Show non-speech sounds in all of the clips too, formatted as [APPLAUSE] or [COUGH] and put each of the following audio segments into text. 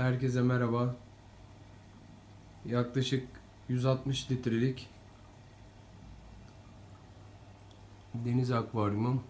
Herkese merhaba. Yaklaşık 160 litrelik deniz akvaryumum.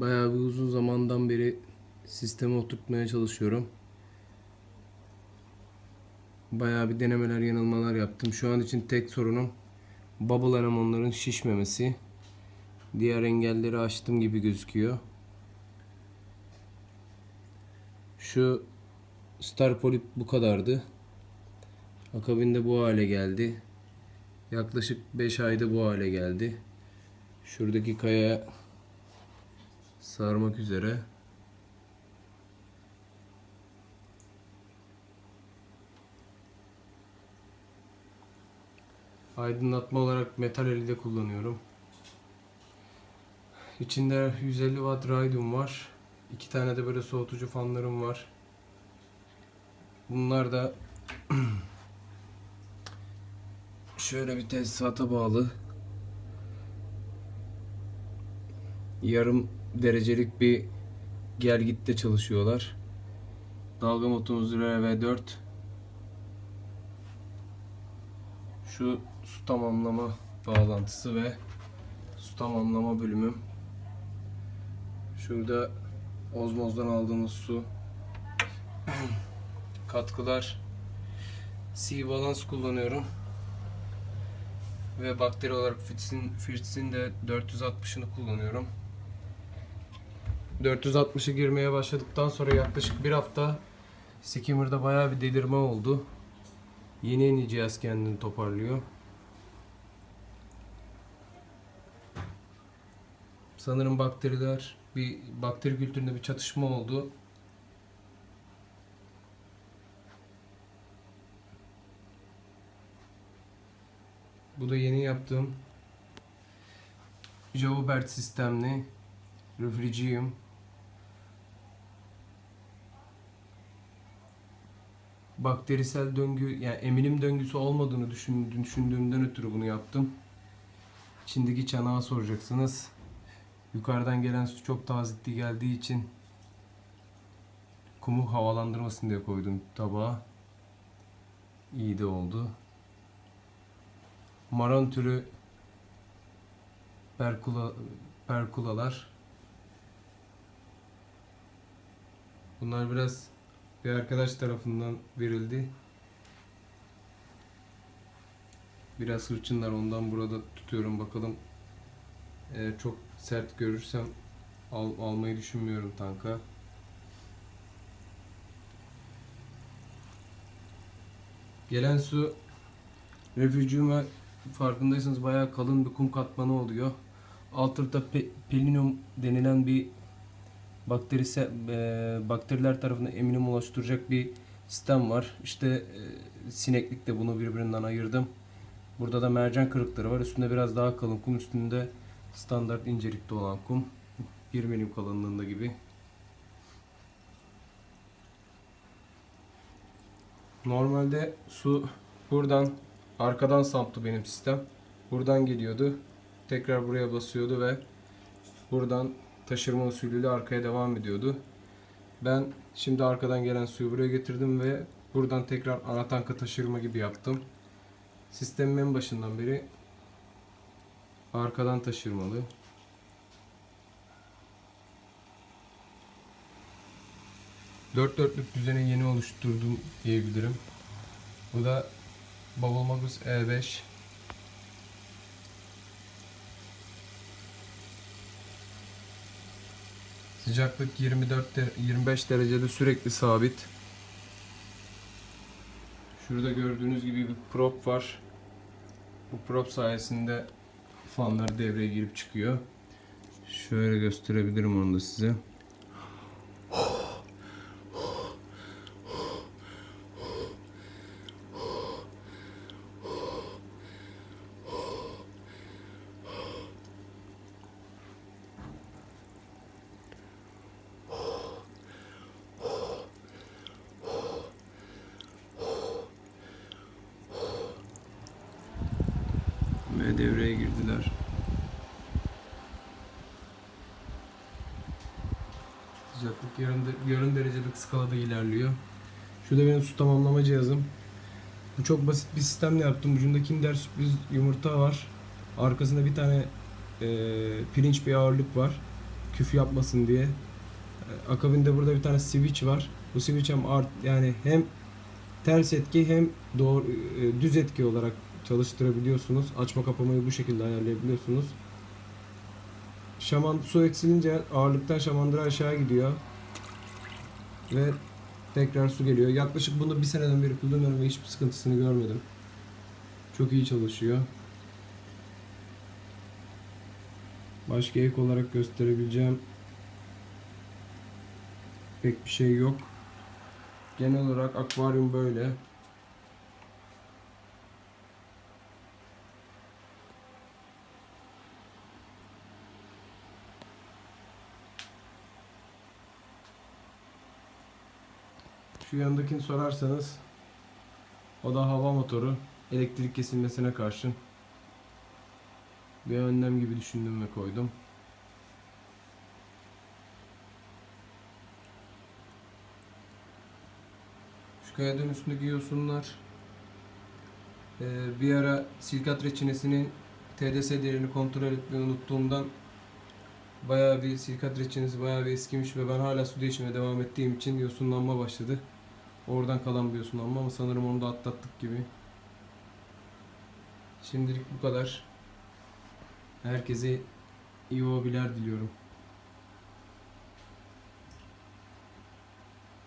Bayağı bir uzun zamandan beri sisteme oturtmaya çalışıyorum. Bayağı bir denemeler, yanılmalar yaptım. Şu an için tek sorunum bubble elemanların şişmemesi. Diğer engelleri aştım gibi gözüküyor. Şu Star Polyp bu kadardı. Akabinde bu hale geldi. Yaklaşık 5 ayda bu hale geldi. Şuradaki kaya sarmak üzere. Aydınlatma olarak metal elde kullanıyorum. İçinde 150 watt radium var. İki tane de böyle soğutucu fanlarım var. Bunlar da [CLEARS THROAT] şöyle bir tesisata bağlı. Yarım derecelik bir gel gitte çalışıyorlar. Dalga motorumuz RV4. Şu su tamamlama bağlantısı ve su tamamlama bölümüm. Şurada ozmozdan aldığımız su. [CLEARS THROAT] Katkılar. C balans kullanıyorum. Ve bakteri olarak Fritz'in Fritz'in de 460'ını kullanıyorum. 460'ı girmeye başladıktan sonra yaklaşık bir hafta Skimmer'da bayağı bir delirme oldu. Yeni yeni cihaz kendini toparlıyor. Sanırım bakteriler bir bakteri kültüründe bir çatışma oldu. Bu da yeni yaptığım Javobert sistemli Refrigium bakterisel döngü yani emilim döngüsü olmadığını düşün, düşündüğümden ötürü bunu yaptım. İçindeki çanağı soracaksınız. Yukarıdan gelen su çok tazitli geldiği için kumu havalandırmasın diye koydum tabağa. İyi de oldu. Maron türü perkula, perkulalar. Bunlar biraz bir arkadaş tarafından verildi. Biraz hırçınlar ondan burada tutuyorum bakalım. Eğer çok sert görürsem al, almayı düşünmüyorum tanka. Gelen su refüjüme farkındaysanız bayağı kalın bir kum katmanı oluyor. Alt tarafta pe- pelinum denilen bir bakterisi e, bakteriler tarafından eminim oluşturacak bir sistem var. İşte e, sineklik de bunu birbirinden ayırdım. Burada da mercan kırıkları var. Üstünde biraz daha kalın kum. Üstünde standart incelikte olan kum. 1 milim kalınlığında gibi. Normalde su buradan arkadan samptı benim sistem. Buradan geliyordu. Tekrar buraya basıyordu ve buradan taşırma usulüyle arkaya devam ediyordu. Ben şimdi arkadan gelen suyu buraya getirdim ve buradan tekrar ana tanka taşırma gibi yaptım. Sistemin en başından beri arkadan taşırmalı. Dört dörtlük düzeni yeni oluşturdum diyebilirim. Bu da Bubble Magus E5. Sıcaklık 24 de- 25 derecede sürekli sabit. Şurada gördüğünüz gibi bir prop var. Bu prop sayesinde fanlar devreye girip çıkıyor. Şöyle gösterebilirim onu da size. Ve devreye girdiler. Sıcaklık yarım, yarım derecelik skalada ilerliyor. Şurada benim su tamamlama cihazım. Bu çok basit bir sistemle yaptım. Ucunda Kinder sürpriz yumurta var. Arkasında bir tane e, pirinç bir ağırlık var. Küf yapmasın diye. E, akabinde burada bir tane switch var. Bu switch hem art yani hem ters etki hem doğru e, düz etki olarak çalıştırabiliyorsunuz. Açma kapamayı bu şekilde ayarlayabiliyorsunuz. Şaman su eksilince ağırlıktan şamandıra aşağı gidiyor. Ve tekrar su geliyor. Yaklaşık bunu bir seneden beri kullanıyorum ve hiçbir sıkıntısını görmedim. Çok iyi çalışıyor. Başka ek olarak gösterebileceğim pek bir şey yok. Genel olarak akvaryum böyle. Şu yanındakini sorarsanız o da hava motoru. Elektrik kesilmesine karşı bir önlem gibi düşündüm ve koydum. Şu kayanın üstündeki yosunlar eee, bir ara silkat reçinesinin TDS değerini kontrol etmeyi unuttuğumdan bayağı bir silkat reçinesi bayağı bir eskimiş ve ben hala su değişimine devam ettiğim için yosunlanma başladı. Oradan kalan bir yosunlanma ama sanırım onu da atlattık gibi. Şimdilik bu kadar. Herkese iyi hobiler diliyorum.